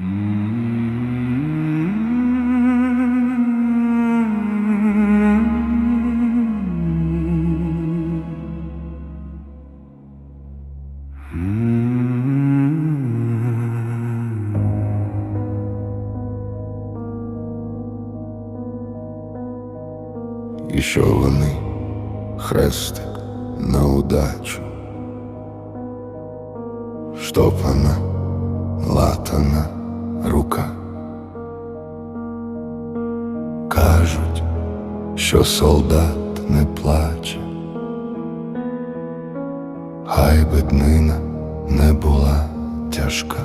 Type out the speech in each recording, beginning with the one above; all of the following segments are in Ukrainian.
І що вони? Хрестик на удачу, штопана, латана рука. Кажуть, що солдат не плаче, хай би днина не була тяжка.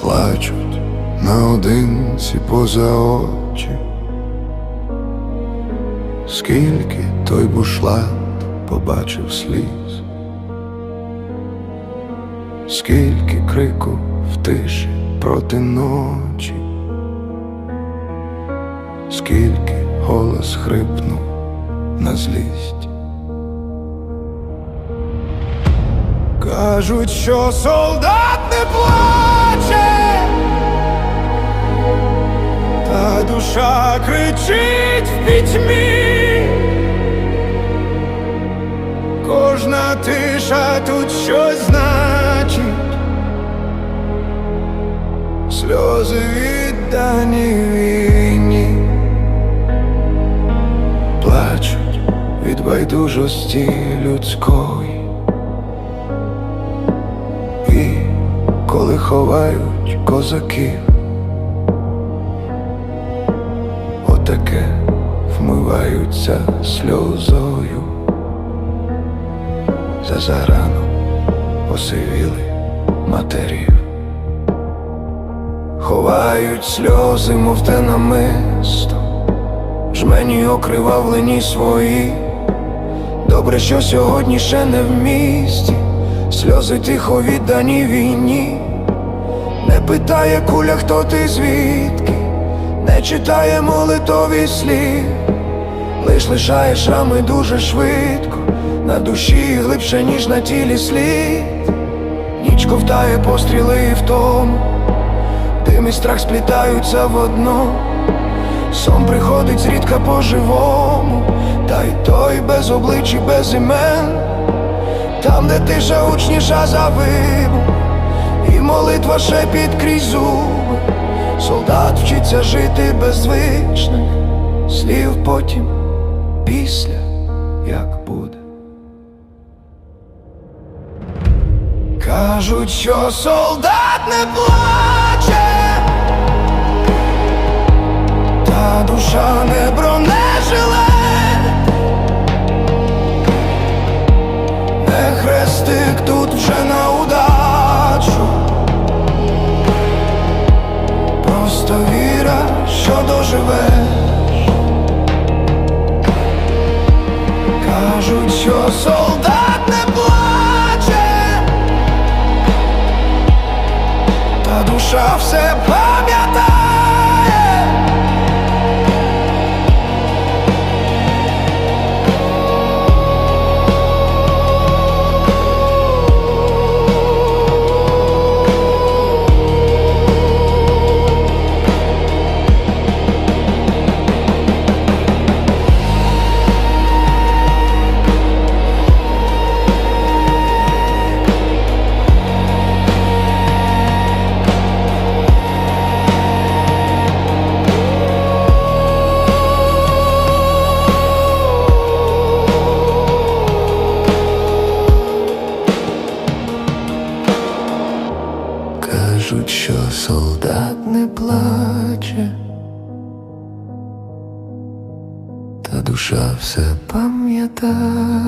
Плачуть наодинці поза очі. Скільки той бушлат побачив сліз, скільки крику в тиші проти ночі, скільки голос хрипнув на злість. Кажуть, що солдат не плаче, та душа кричить в пітьмі. Кожна тиша тут щось від байдужості людської. І коли ховають козаків, отаке вмиваються сльозою за зарану посивіли матерів, ховають сльози, мов те намисто, жмені окривавлені свої. Добре, що сьогодні ще не в місті, сльози тихо віддані війні, не питає куля, хто ти звідки, не читає молитові слів, лиш лишає шрами дуже швидко, на душі глибше, ніж на тілі слід, ніч ковтає постріли і втому, дим і страх сплітаються в одно. Сон приходить зрідка по-живому, та й той без облич без імен, там, де тиша учніша за і молитва шепіт крізь зуби, солдат вчиться жити без звичних слів потім, після як буде. Кажуть, що солдат не плаче. Душа не бронежилет Не хрестик тут вже на удачу. Просто віра, що доживеш. Кажуть, що солдат не плаче. Та душа все пам'ятає плаче, та душа все пам'ятає.